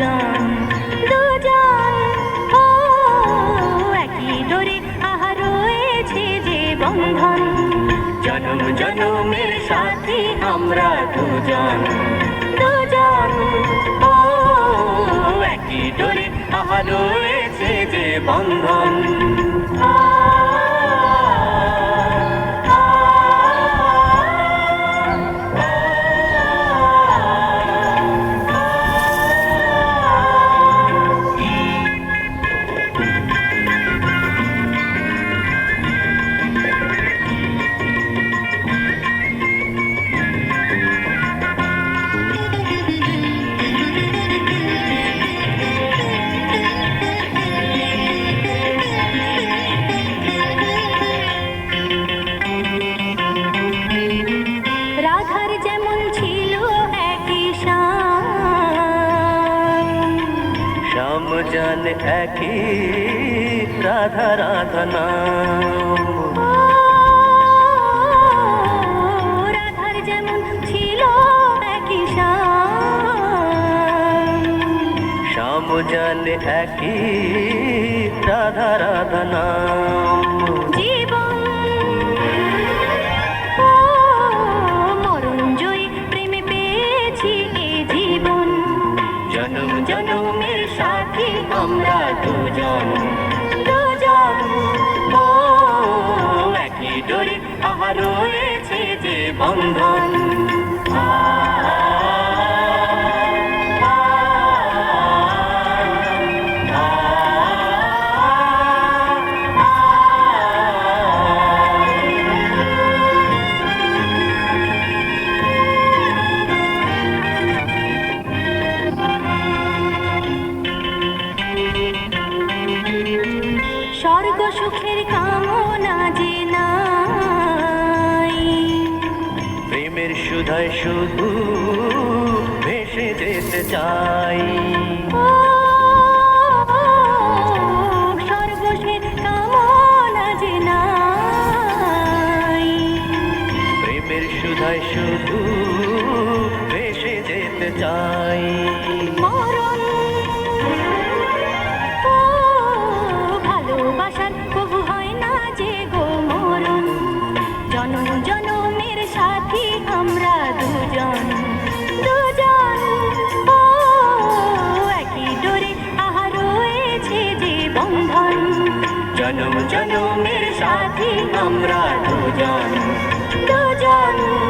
দুজন দুজন ও একই দরে রয়েছে যে বন্ধন। জনম জনমের সাথী, আমরা দুজন। দুজন ও একই দরে রয়েছে যে বন্ধন। শ্যাম জান একই রাধা রাধা নাম। রাধার যেমন ছিল একই শ্যাম জান একই রাধা রাধা নাম। রয়েছে যে বন্ধন। শুধু ভেসে যেতে চাই। প্রেমের সুধায় শুধু ভেসে যেতে চাই। হয় আমরা দুজন দুজন। ও, একই ডোরে আহা রয়েছে যে বন্ধন। জনম জনমের সাথী আমরা দুজন দুজন।